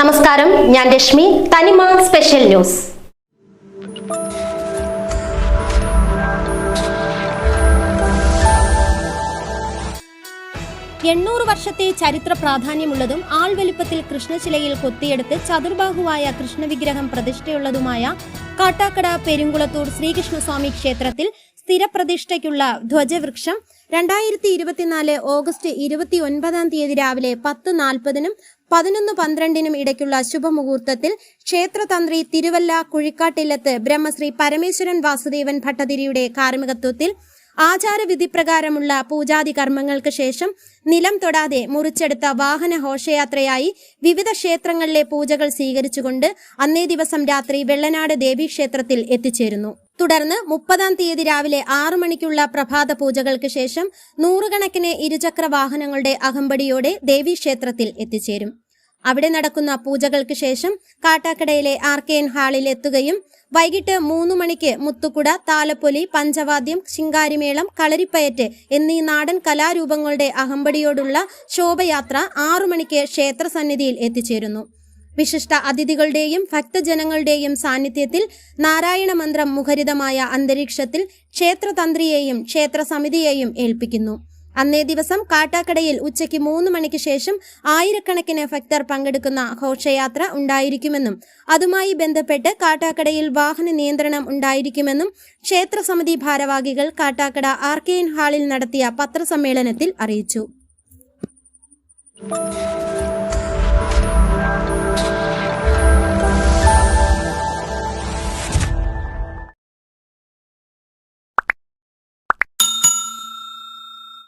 നമസ്കാരം ഞാൻ രശ്മി തനിമ സ്പെഷ്യൽ ന്യൂസ്. എണ്ണൂറ് വർഷത്തെ ചരിത്ര പ്രാധാന്യമുള്ളതും ആൾവലിപ്പത്തിൽ കൃഷ്ണശിലയിൽ കൊത്തിയെടുത്ത് ചതുർബാഹുവായ കൃഷ്ണവിഗ്രഹം പ്രതിഷ്ഠയുള്ളതുമായ കാട്ടാക്കട പെരുങ്കുളത്തൂർ ശ്രീകൃഷ്ണസ്വാമി ക്ഷേത്രത്തിൽ സ്ഥിരപ്രതിഷ്ഠയ്ക്കുള്ള ധ്വജവൃക്ഷം രണ്ടായിരത്തി ഇരുപത്തിനാല് ഓഗസ്റ്റ് ഇരുപത്തി ഒൻപതാം തീയതി രാവിലെ പത്ത് നാൽപ്പതിനും പതിനൊന്ന് പന്ത്രണ്ടിനും ഇടയ്ക്കുള്ള ശുഭമുഹൂർത്തത്തിൽ ക്ഷേത്രതന്ത്രി തിരുവല്ല കുഴിക്കാട്ടില്ലത്ത് ബ്രഹ്മശ്രീ പരമേശ്വരൻ വാസുദേവൻ ഭട്ടതിരിയുടെ കാർമ്മികത്വത്തിൽ ആചാരവിധി പ്രകാരമുള്ള പൂജാതി കർമ്മങ്ങൾക്ക് ശേഷം നിലം തൊടാതെ മുറിച്ചെടുത്ത വാഹന ഘോഷയാത്രയായി വിവിധ ക്ഷേത്രങ്ങളിലെ പൂജകൾ സ്വീകരിച്ചുകൊണ്ട് അന്നേ ദിവസം രാത്രി വെള്ളനാട് ദേവീക്ഷേത്രത്തിൽ എത്തിച്ചേരുന്നു. തുടർന്ന് മുപ്പതാം തീയതി രാവിലെ ആറു മണിക്കുള്ള പ്രഭാത പൂജകൾക്ക് ശേഷം നൂറുകണക്കിന് ഇരുചക്ര വാഹനങ്ങളുടെ അകമ്പടിയോടെ ദേവീക്ഷേത്രത്തിൽ എത്തിച്ചേരും. അവിടെ നടക്കുന്ന പൂജകൾക്ക് ശേഷം കാട്ടാക്കടയിലെ ആർ കെ എൻ ഹാളിൽ എത്തുകയും വൈകിട്ട് മൂന്ന് മണിക്ക് മുത്തുക്കുട താലപ്പൊലി പഞ്ചവാദ്യം ശിങ്കാരിമേളം കളരിപ്പയറ്റ് എന്നീ നാടൻ കലാരൂപങ്ങളുടെ അകമ്പടിയോടുള്ള ശോഭയാത്ര ആറു മണിക്ക് ക്ഷേത്രസന്നിധിയിൽ എത്തിച്ചേരുന്നു. വിശിഷ്ട അതിഥികളുടെയും ഭക്തജനങ്ങളുടെയും സാന്നിധ്യത്തിൽ നാരായണ മന്ത്രം മുഖരിതമായ അന്തരീക്ഷത്തിൽ ക്ഷേത്രതന്ത്രിയെയും ക്ഷേത്രസമിതിയെയും ഏൽപ്പിക്കുന്നു. അന്നേ ദിവസം കാട്ടാക്കടയിൽ ഉച്ചയ്ക്ക് മൂന്ന് മണിക്ക് ശേഷം ആയിരക്കണക്കിന് ഭക്തർ പങ്കെടുക്കുന്ന ഘോഷയാത്ര ഉണ്ടായിരിക്കുമെന്നും അതുമായി ബന്ധപ്പെട്ട് കാട്ടാക്കടയിൽ വാഹന നിയന്ത്രണം ഉണ്ടായിരിക്കുമെന്നും ക്ഷേത്രസമിതി ഭാരവാഹികൾ കാട്ടാക്കട ആർ കെ എൻ ഹാളിൽ നടത്തിയ പത്രസമ്മേളനത്തിൽ അറിയിച്ചു.